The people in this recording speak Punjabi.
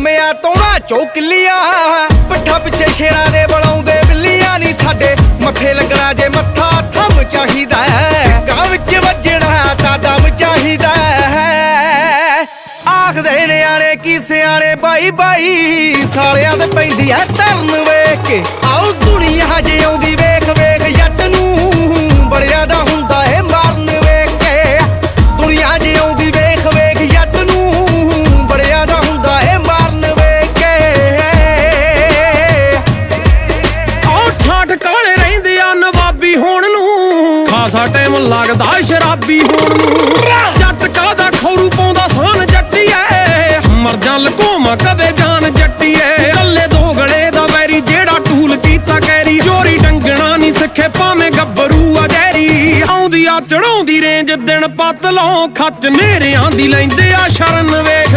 ਜੰਮਿਆ ਤੋਣਾ ਚੋਕਲੀਆਂ। ਪਿੱਠਾ ਪਿੱਛੇ ਸ਼ੇਰਾਂ ਦੇ ਬਲਾਉਂਦੇ ਬਿੱਲੀਆਂ ਨਹੀਂ ਸਾਡੇ। ਮੱਥੇ ਲੱਗਣਾ ਜੇ ਮੱਥਾ ਥੰਮ ਚਾਹੀਦਾ ਗਾਂ ਵਿੱਚ ਵੱਜਣਾ ਤਾਂ ਦਮ ਚਾਹੀਦਾ ਹੈ। ਆਖਦੇ ਨਿਆਣੇ ਕੀ ਸਿਆਣੇ ਬਾਈ ਬਾਈ ਸਾਲਿਆਂ ਤੇ ਪੈਂਦੀ ਐ ਧਰਨ ਵੇਖ ਕੇ। ਆਓ ਖਾਸਾ ਟਾਈਮ ਲੱਗਦਾ ਸ਼ਰਾਬੀ ਹੋਣ ਨੂੰ। ਜੱਟ ਕਾਦਾ ਖੌਰੂ ਪਾਉਂਦਾ ਸਾਨ ਜੱਟੀਏ ਮਰ ਜਾਂ ਲਕੋਮਾ ਕਦੇ ਜਾਨ ਜੱਟੀਏ ਕੱਲੇ ਦੋ ਗਲੇ ਦਾ ਵੈਰੀ ਜਿਹੜਾ ਟੂਲ ਕੀਤਾ ਕੈਰੀ। ਚੋਰੀ ਟੰਗਣਾ ਨਹੀਂ ਸਿੱਖੇ ਭਾਵੇਂ ਗੱਭਰੂ ਆ ਜੈਰੀ। ਆਉਂਦੀ ਆ ਚੜਾਉਂਦੀ ਰੇਂਜ ਦਿਨ ਪੱਤ ਲਾਉ ਖੱਚ ਨੇਰਿਆਂ ਦੀ ਲੈਂਦੇ ਆ ਸ਼ਰਨ ਵੇਖ